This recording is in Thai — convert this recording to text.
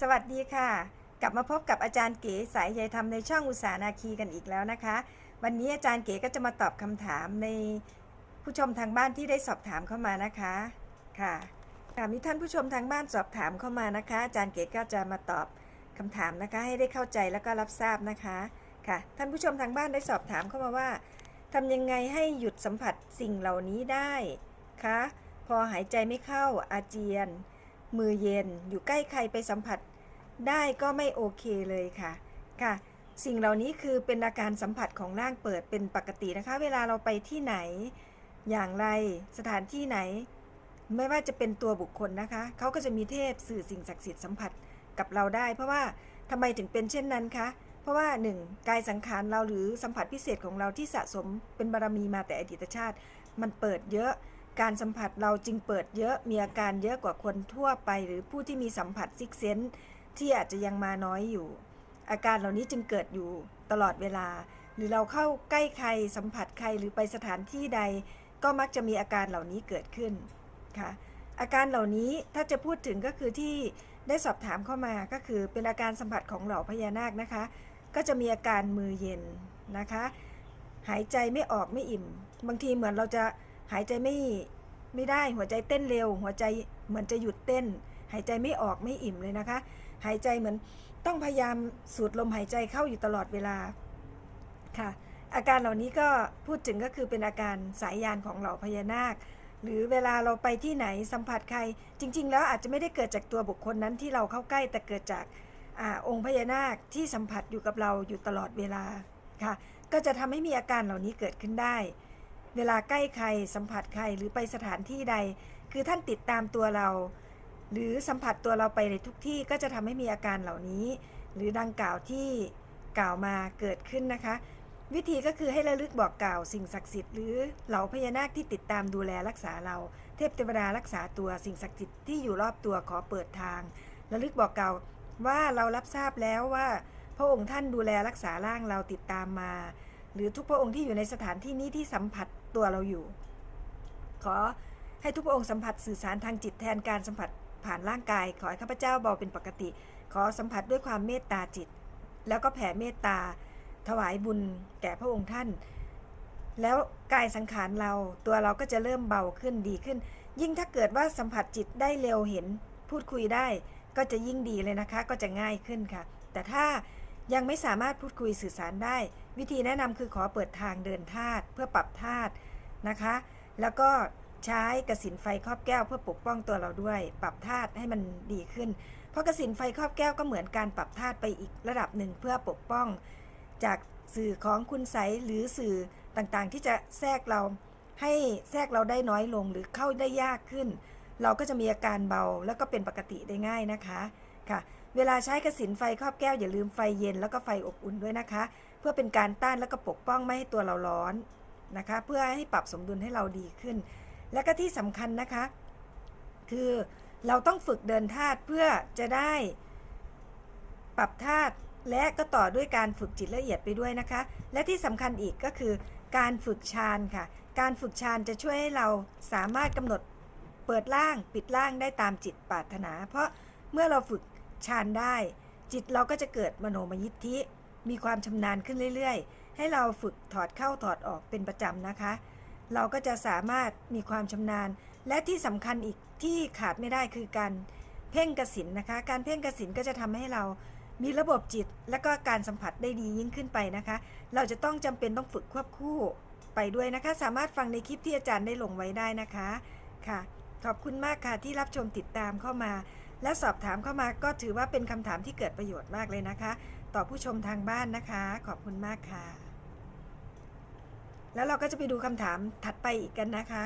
สวัสดีค่ะ กลับมาพบกับอาจารย์เก๋สายใยธรรมในช่องอุตสาหนาคีกันอีกแล้วนะคะ วันนี้อาจารย์เก๋ก็จะมาตอบคำถามในผู้ชมทางบ้านที่ได้สอบถามเข้ามานะคะค่ะค่ะมีท่านผู้ชมทางบ้านสอบถามเข้ามานะคะ อาจารย์เก๋ก็จะมาตอบคำถามนะคะ ให้ได้เข้าใจแล้วก็รับทราบนะคะค่ะ ท่านผู้ชมทางบ้านได้สอบถามเข้ามาว่าทำยังไงให้หยุดสัมผัสสิ่งเหล่านี้ได้คะพอหายใจไม่เข้าอาเจียน มือเย็น อยู่ใกล้ใครไปสัมผัส ได้ก็ไม่โอเคเลยค่ะ ค่ะ สิ่งเหล่านี้คือเป็นอาการสัมผัสของร่างเปิดเป็นปกตินะคะ เวลาเราไปที่ไหน อย่างไร สถานที่ไหน ไม่ว่าจะเป็นตัวบุคคลนะคะ เขาก็จะมีเทพสื่อสิ่งศักดิ์สิทธิ์สัมผัสกับเราได้ เพราะว่าทำไมถึงเป็นเช่นนั้นคะ เพราะว่าหนึ่งกายสังขารเราหรือสัมผัสพิเศษของเราที่สะสมเป็นบารมีมาแต่อดีตชาติ มันเปิดเยอะ การสัมผัสเราจึงเปิดเยอะมีอาการเยอะกว่าคนทั่วไป หรือผู้ที่มีสัมผัสซิกเซนที่อาจจะยังมาน้อยอยู่ อาการเหล่านี้จึงเกิดอยู่ตลอดเวลา หรือเราเข้าใกล้ใครสัมผัสใครหรือไปสถานที่ใด ก็มักจะมีอาการเหล่านี้เกิดขึ้นค่ะอาการเหล่านี้ถ้าจะพูดถึงก็คือที่ได้สอบถามเข้ามาก็คือเป็นอาการสัมผัสของเหล่าพญานาคนะคะ ก็จะมีอาการมือเย็นนะคะ หายใจไม่ออกไม่อิ่ม บางทีเหมือนเราจะ หายใจไม่ไม่ได้หัวใจเต้นเร็ว หัวใจเหมือนจะหยุดเต้น หายใจไม่ออกไม่อิ่มเลยนะคะ หายใจเหมือนต้องพยายามสูดลมหายใจเข้าอยู่ตลอดเวลาค่ะ อาการเหล่านี้ก็พูดถึงก็คือเป็นอาการสายยานของเหล่าพญานาค หรือเวลาเราไปที่ไหนสัมผัสใคร จริง ๆ แล้วอาจจะไม่ได้เกิดจากตัวบุคคลนั้นที่เราเข้าใกล้แต่เกิดจากอาองค์พญานาคที่สัมผัสอยู่กับเราอยู่ตลอดเวลาค่ะ ก็จะทำให้มีอาการเหล่านี้เกิดขึ้นได้ เวลาใกล้ใครสัมผัสใครหรือไปสถานที่ใด คือท่านติดตามตัวเรา หรือสัมผัสตัวเราไปในทุกที่ก็จะทำให้มีอาการเหล่านี้ หรือดังกล่าวที่กล่าวมาเกิดขึ้นนะคะ วิธีก็คือให้ระลึกบอกกล่าวสิ่งศักดิ์สิทธิ์หรือเหล่าพญานาคที่ติดตามดูแลรักษาเรา เทพเทวดารักษาตัวสิ่งศักดิ์สิทธิ์ที่อยู่รอบตัวขอเปิดทางระลึกบอกกล่าวว่าเรารับทราบแล้วว่า พระองค์ท่านดูแลรักษาร่างเราติดตามมา หรือทุกพระองค์ที่อยู่ในสถานที่นี้ที่สัมผัสตัวเราอยู่ ขอให้ทุกพระองค์สัมผัสสื่อสารทางจิตแทนการสัมผัสผ่านร่างกาย ขอให้ข้าพเจ้าเบาเป็นปกติ ขอสัมผัสด้วยความเมตตาจิต แล้วก็แผ่เมตตา ถวายบุญแก่พระองค์ท่าน แล้วกายสังขารเราตัวเราก็จะเริ่มเบาขึ้นดีขึ้น ยิ่งถ้าเกิดว่าสัมผัสจิตได้เร็วเห็น พูดคุยได้ก็จะยิ่งดีเลยนะคะ ก็จะง่ายขึ้นค่ะ แต่ถ้า ยังไม่สามารถพูดคุยสื่อสารได้ วิธีแนะนำคือขอเปิดทางเดินธาตุเพื่อปรับธาตุนะคะ แล้วก็ใช้กระสินไฟครอบแก้วเพื่อปกป้องตัวเราด้วย ปรับธาตุให้มันดีขึ้น เพราะกระสินไฟครอบแก้วก็เหมือนการปรับธาตุไปอีกระดับหนึ่งเพื่อปกป้อง จากสื่อของคุณใสหรือสื่อต่างๆ ที่จะแทรกเราให้แทรกเราได้น้อยลงหรือเข้าได้ยากขึ้น เราก็จะมีอาการเบาแล้วก็เป็นปกติได้ง่ายนะคะ ค่ะ เวลาใช้กระสินไฟครอบแก้วอย่าลืมไฟเย็นแล้วก็ไฟอบอุ่นด้วยนะคะ เพื่อเป็นการต้านแล้วก็ปกป้องไม่ให้ตัวเราร้อนนะคะ เพื่อให้ปรับสมดุลให้เราดีขึ้น และก็ที่สำคัญนะคะ คือเราต้องฝึกเดินธาตุเพื่อจะได้ปรับธาตุและก็ต่อด้วยการฝึกจิตละเอียดไปด้วยนะคะ และที่สำคัญอีกก็คือ การฝึกฌานค่ะ การฝึกฌานจะช่วยให้เราสามารถกำหนดเปิดล่างปิดล่างได้ตามจิตปรารถนา เพราะเมื่อเราฝึก ฌานได้ จิตเราก็จะเกิดมโนมยิทธิ มีความชำนาญขึ้นเรื่อยๆ ให้เราฝึกถอดเข้าถอดออกเป็นประจำนะคะ เราก็จะสามารถมีความชำนาญ และที่สำคัญอีกที่ขาดไม่ได้คือการเพ่งกสินนะคะ การเพ่งกสินก็จะทำให้เรามีระบบจิตและก็การสัมผัสได้ดียิ่งขึ้นไปนะคะ เราจะต้องจำเป็นต้องฝึกควบคู่ไปด้วยนะคะ สามารถฟังในคลิปที่อาจารย์ได้ลงไว้ได้นะคะค่ะ ขอบคุณมากค่ะที่รับชมติดตามเข้ามา และสอบถามเข้ามาก็ถือว่าเป็นคำถามที่เกิดประโยชน์มากเลยนะคะ ต่อผู้ชมทางบ้านนะคะ ขอบคุณมากค่ะ แล้วเราก็จะไปดูคำถามถัดไปอีกกันนะคะ